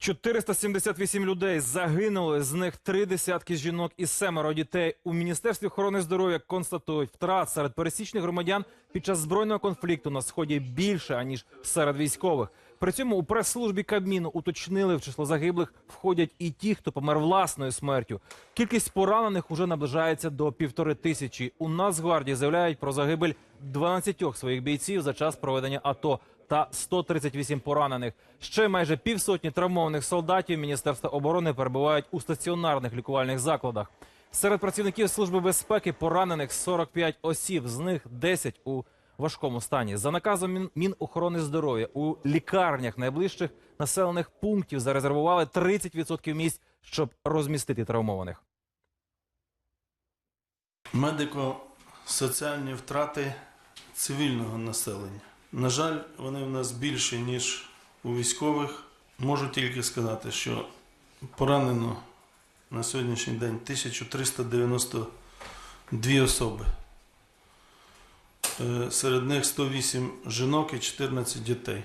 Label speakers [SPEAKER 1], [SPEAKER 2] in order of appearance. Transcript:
[SPEAKER 1] 478 людей загинули, з них три десятки жінок і семеро дітей. У міністерстві охорони здоров'я констатують втрат серед пересічних громадян під час збройного конфлікту на сході більше аніж серед військових. При цьому у прес-службі Кабміну уточнили в число загиблих входять і ті, хто помер власною смертю. Кількість поранених уже наближається до півтори тисячі. У Нацгвардії заявляють про загибель 12 своїх бійців за час проведення АТО та 138 поранених. Ще майже півсотні травмованих солдатів Міністерства оборони перебувають у стаціонарних лікувальних закладах. Серед працівників служби безпеки поранених 45 осіб, з них 10 у важкому стані. За наказом Мінохорони здоров'я у лікарнях найближчих населених пунктів зарезервували 30% місць, щоб розмістити травмованих.
[SPEAKER 2] Медико-соціальні втрати цивільного населення. На жаль, вони в нас більше, ніж у військових. Можу тільки сказати, що поранено на сьогоднішній день 1392 особи. Е, Серед них 108 жінок і 14 дітей.